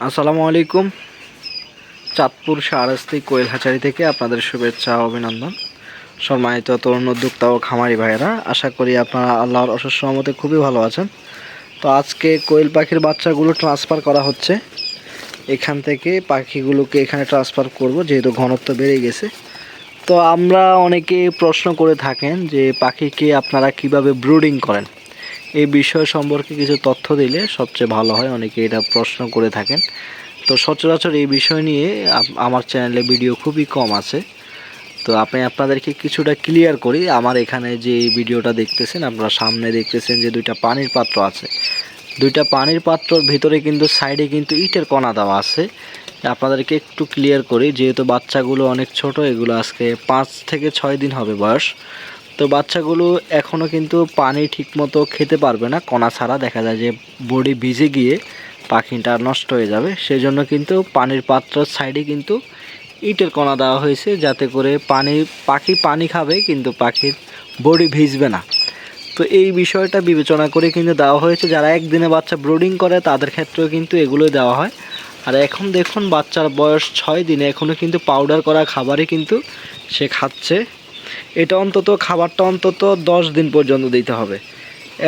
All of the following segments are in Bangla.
আসসালামু আলাইকুম। চাঁদপুর শাহরাস্তি কোয়েল হাচারি থেকে আপনাদের শুভেচ্ছা অভিনন্দন। সম্মানিত তরুণ উদ্যোক্তা ও খামারি ভাইয়েরা, আশা করি আপনারা আল্লাহর অসুস্থ সহমতে খুবই ভালো আছেন। তো আজকে কোয়েল পাখির বাচ্চাগুলো ট্রান্সফার করা হচ্ছে। এখান থেকে পাখিগুলোকে এখানে ট্রান্সফার করব, যেহেতু ঘনত্ব বেড়ে গেছে। তো আমরা অনেকে প্রশ্ন করে থাকেন যে পাখিকে আপনারা কীভাবে ব্রুডিং করেন? এই বিষয় সম্পর্কে কিছু তথ্য দিলে সবচেয়ে ভালো হয়। অনেকে এটা প্রশ্ন করে থাকেন। তো সচরাচর এই বিষয় নিয়ে আমার চ্যানেলে ভিডিও খুবই কম আছে। তো আপনি আপনাদেরকে কিছুটা ক্লিয়ার করি। আমার এখানে যে এই ভিডিওটা দেখতেছেন, আপনারা সামনে দেখতেছেন যে দুইটা পানির পাত্র আছে। দুইটা পানির পাত্রর ভিতরে কিন্তু সাইডে কিন্তু ইটের কণা দেওয়া আছে। আপনাদেরকে একটু ক্লিয়ার করি, যেহেতু বাচ্চাগুলো অনেক ছোট, এগুলো আজকে পাঁচ থেকে ছয় দিন হবে বয়স। তো বাচ্চাগুলো এখনও কিন্তু পানি ঠিকমতো খেতে পারবে না, কণা ছাড়া। দেখা যায় যে বডি ভিজে গিয়ে পাখিটা নষ্ট হয়ে যাবে। সেজন্য কিন্তু পানির পাত্রের সাইডে কিন্তু ইটের কণা দেওয়া হয়েছে, যাতে করে পানি, পাখি পানি খাবে, কিন্তু পাখির বডি ভিজবে না। তো এই বিষয়টা বিবেচনা করে কিন্তু দেওয়া হয়েছে। যারা একদিনে বাচ্চা ব্রোডিং করে, তাদের ক্ষেত্রেও কিন্তু এগুলোই দেওয়া হয়। আর এখন দেখুন, বাচ্চার বয়স ছয় দিনে এখনও কিন্তু পাউডার করা খাবারই কিন্তু সে খাচ্ছে। এটা অন্তত খাবারটা অন্তত দশ দিন পর্যন্ত দিতে হবে।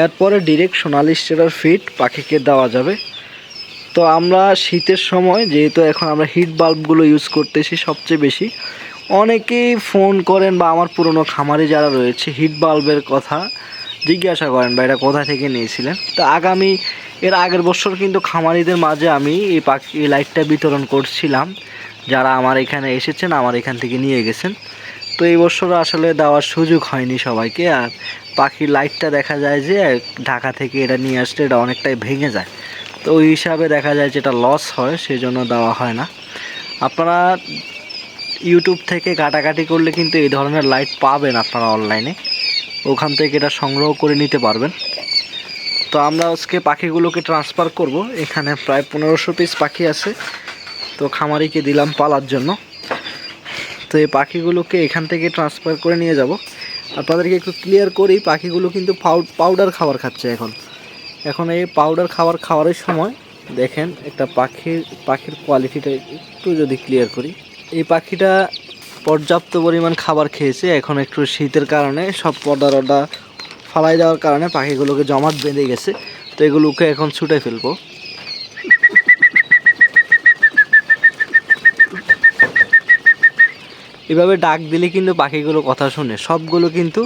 এরপরে ডিরেক্ট সোনালি স্টেরার ফিট পাখিকে দেওয়া যাবে। তো আমরা শীতের সময়, যেহেতু এখন আমরা হিট বাল্বগুলো ইউজ করতেছি সবচেয়ে বেশি, অনেকেই ফোন করেন বা আমার পুরনো খামারে যারা রয়েছে হিট বাল্বের কথা জিজ্ঞাসা করেন বা এটা কোথা থেকে নিয়েছিলেন? তো আগামী, এর আগের বছর কিন্তু খামারিদের মাঝে আমি এই পাখি লাইটটা বিতরণ করছিলাম। যারা আমার এখানে এসেছেন, আমার এখান থেকে নিয়ে গেছেন। তো এই বছর আসলে দেওয়ার সুযোগ হয়নি সবাইকে, আর পাখির লাইটটা দেখা যায় যে ঢাকা থেকে এটা নিয়ে আসলে এটা অনেকটাই ভেঙে যায়। তো ওই হিসাবে দেখা যায় যেটা লস হয় সেই জন্য দেওয়া হয় না। আপনারা ইউটিউব থেকে কাটাকাটি করলে কিন্তু এই ধরনের লাইট পাবেন আপনারা অনলাইনে ওখান থেকে এটা সংগ্রহ করে নিতে পারবেন। তো আমরা আজকে পাখিগুলোকে ট্রান্সফার করব। এখানে প্রায় পনেরোশো পিস পাখি আছে। তো খামারিকে দিলাম পালার জন্য। তো এই পাখিগুলোকে এখান থেকে ট্রান্সফার করে নিয়ে যাব। আপনাদেরকে একটু ক্লিয়ার করি, পাখিগুলো কিন্তু পাউডার খাবার খাচ্ছে এখন। এখন এই পাউডার খাবার খাওয়ার সময় দেখেন একটা পাখির পাখির কোয়ালিটিটা একটু যদি ক্লিয়ার করি। এই পাখিটা পর্যাপ্ত পরিমাণ খাবার খেয়েছে, এখন একটু শীতের কারণে সব পর্দা রডা ফালাই দেওয়ার কারণে পাখিগুলোকে জমাট বেঁধে গেছে। তো এগুলোকে এখন ছুটে ফেলব। এভাবে ডাক দিলে কিন্তু পাখিগুলো কথা শুনে। সবগুলো কিন্তু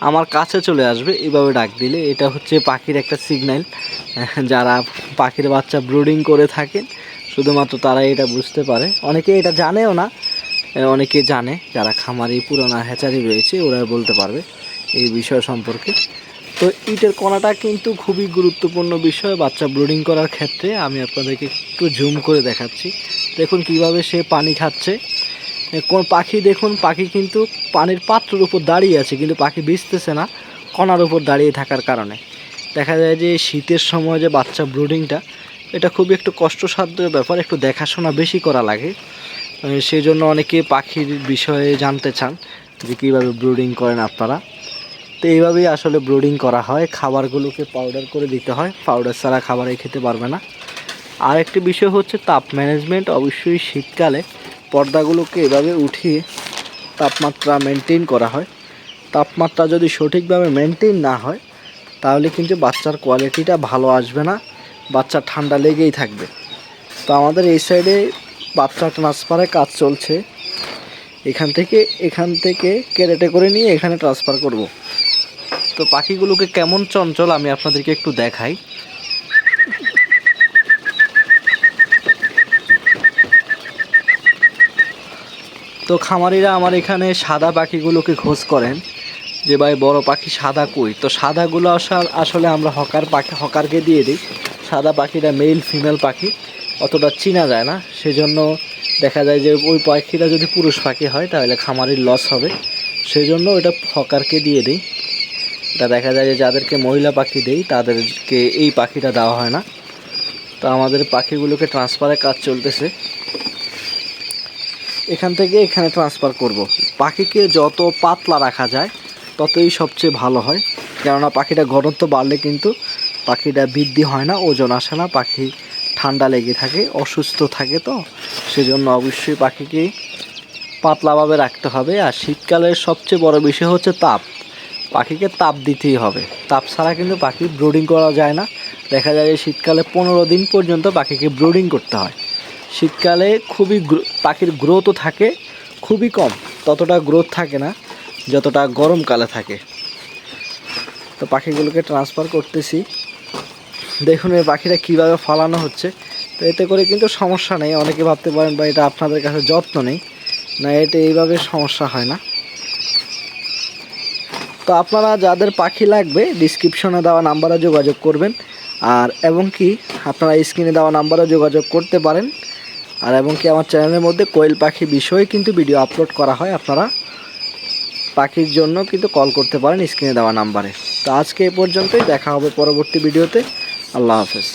আমার কাছে চলে আসবে, এভাবে ডাক দিলে। এটা হচ্ছে পাখির একটা সিগন্যাল যারা পাখির বাচ্চা ব্রুডিং করে থাকেন, শুধুমাত্র তারা এটা বুঝতে পারে। অনেকে এটা জানেও না অনেকে জানে, যারা খামারি, পুরোনো হ্যাচারি রয়েছে, ওরা বলতে পারবে এই বিষয় সম্পর্কে। তো ইটের কণাটা কিন্তু খুবই গুরুত্বপূর্ণ বিষয় বাচ্চা ব্রুডিং করার ক্ষেত্রে। আমি আপনাদেরকে একটু জুম করে দেখাচ্ছি। দেখুন কীভাবে সে পানি খাচ্ছে। কোন পাখি দেখুন, পাখি কিন্তু পানির পাত্রের উপর দাঁড়িয়ে আছে, কিন্তু পাখি ভিজতেছে না, কণার উপর দাঁড়িয়ে থাকার কারণে। দেখা যায় যে শীতের সময় যে বাচ্চা ব্রুডিংটা, এটা খুবই একটু কষ্টসাধ্য ব্যাপার, একটু দেখাশোনা বেশি করা লাগে। সেই জন্য অনেকে পাখির বিষয়ে জানতে চান যে কীভাবে ব্রুডিং করেন আপনারা। তো এইভাবেই আসলে ব্রুডিং করা হয়, খাবারগুলোকে পাউডার করে দিতে হয় পাউডার ছাড়া খাবারে খেতে পারবে না। আর একটি বিষয় হচ্ছে তাপ ম্যানেজমেন্ট অবশ্যই শীতকালে পর্দাগুলোকে এভাবে উঠিয়ে তাপমাত্রা মেনটেন করা হয়। তাপমাত্রা যদি সঠিকভাবে মেনটেন না হয়, তাহলে কিন্তু বাচ্চার কোয়ালিটিটা ভালো আসবে না, বাচ্চা ঠান্ডা লেগেই থাকবে। তো আমাদের এই সাইডে বাচ্চা ট্রান্সফারের কাজ চলছে। এখান থেকে এখান থেকে কেরেটে করে নিয়ে এখানে ট্রান্সফার করব। তো পাখিগুলোকে কেমন চঞ্চল আমি আপনাদেরকে একটু দেখাই। তো খামারিরা আমার এখানে সাদা পাখিগুলোকে খোঁজ করেন যে ভাই বড় পাখি সাদা কই? তো সাদাগুলো আসা- আসলে আমরা হকার পাখি হকারকে দিয়ে দিই। সাদা পাখিটা মেল ফিমেল পাখি। অতটা চিনা যায় না। সেজন্য দেখা যায় যে ওই পাখিটা যদি পুরুষ পাখি হয়, তাহলে খামারির লস হবে। সেজন্য ওটা হকারকে দিয়ে দিই। এটা দেখা যায় যে যাদেরকে মহিলা পাখি দেই, তাদেরকে এই পাখিটা দেওয়া হয় না। তো আমাদের পাখিগুলোকে ট্রান্সফারের কাজ চলতেছে। এখান থেকে এখানে ট্রান্সফার করব। পাখিকে যত পাতলা রাখা যায়, ততই সবচেয়ে ভালো হয়। কেননা পাখিটা ঘনত্ব বাড়লে কিন্তু পাখিটা বৃদ্ধি হয় না, ওজন আসে না, পাখি ঠান্ডা লেগে থাকে, অসুস্থ থাকে তো। সেজন্য অবশ্যই পাখিকে পাতলাভাবে রাখতে হবে। আর শীতকালের সবচেয়ে বড় বিষয় হচ্ছে তাপ। পাখিকে তাপ দিতেই হবে। তাপ ছাড়া কিন্তু পাখি ব্রুডিং করা যায় না। দেখা যায় যে শীতকালে পনেরো দিন পর্যন্ত পাখিকে ব্রুডিং করতে হয়। শীতকালে খুবই পাখির গ্রোথও থাকে, খুবই কম, ততটা গ্রোথ থাকে না, যতটা গরমকালে থাকে। তো পাখিগুলোকে ট্রান্সফার করতেছি। দেখুন এই পাখিটা কীভাবে ফলানো হচ্ছে। তো এতে করে কিন্তু সমস্যা নেই, অনেকে ভাবতে পারেন বা এটা আপনাদের কাছে যত্ন নেই। না, এটা এইভাবে সমস্যা হয় না। তো আপনারা যাদের পাখি লাগবে ডিসক্রিপশনে দেওয়া নাম্বারে যোগাযোগ করবেন। আর, এবং কি, আপনারা স্ক্রিনে দেওয়া নাম্বারে যোগাযোগ করতে পারেন। আর এবং কি আমার চ্যানেলের মধ্যে কোয়েল পাখি বিষয়ে কিন্তু ভিডিও আপলোড করা হয়, আপনারা পাখির জন্য কিন্তু কল করতে পারেন স্ক্রিনে দেওয়া নাম্বারে। তো আজকে এ পর্যন্তই, দেখা হবে পরবর্তী ভিডিওতে। আল্লাহ হাফেজ।